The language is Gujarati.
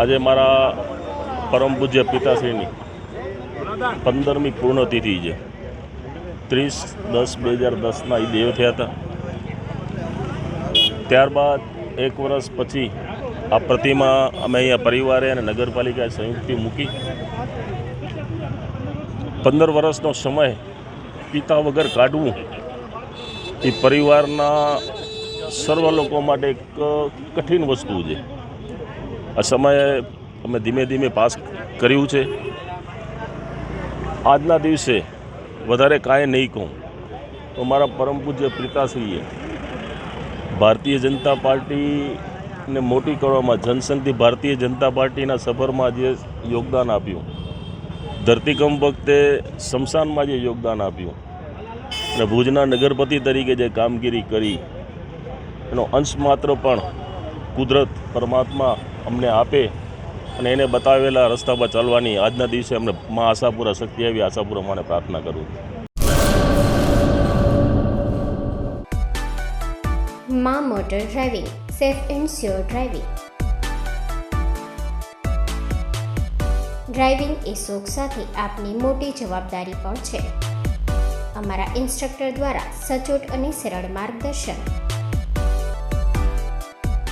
આજે મારા પરમ પૂજ્ય પિતાશ્રીની પંદરમી પૂર્ણતિથિ છે. ત્રીસ દસ બે હજાર દસના એ દેવ થયા હતા. ત્યારબાદ એક વર્ષ પછી આ પ્રતિમા અમે અહીંયા પરિવારે અને નગરપાલિકાએ સંયુક્તિ મૂકી. પંદર વર્ષનો સમય પિતા વગર કાઢવું એ પરિવારના સર્વ લોકો માટે એક કઠિન વસ્તુ છે. આ સમયે અમે ધીમે ધીમે પાસ કર્યું છે. આજના દિવસે વધારે કાંઈ નહીં કહું. તો મારા પરમ પૂજ્ય પ્રીતાશ્રીએ ભારતીય જનતા પાર્ટીને મોટી કરવામાં જનસંઘથી ભારતીય જનતા પાર્ટીના સફરમાં જે યોગદાન આપ્યું. ધરતીકંપ વખતે શમશાનમાં જે યોગદાન આપ્યું અને ભુજના નગરપતિ તરીકે જે કામગીરી કરી એનો અંશ માત્ર પણ કુદરત પરમાત્મા અમને આપે અને એને બતાવેલા રસ્તા પર ચાલવાની આજના દિવસે અમને મા આશાપુરા શક્તિ આવી. આશાપુરા માને પ્રાર્થના કરું મા motor driving, safe and sure driving. Driving એ શોખ સાથે આપની મોટી જવાબદારી પણ છે. અમારા ઇન્સ્ટ્રક્ટર દ્વારા સચોટ અને સરળ માર્ગદર્શન.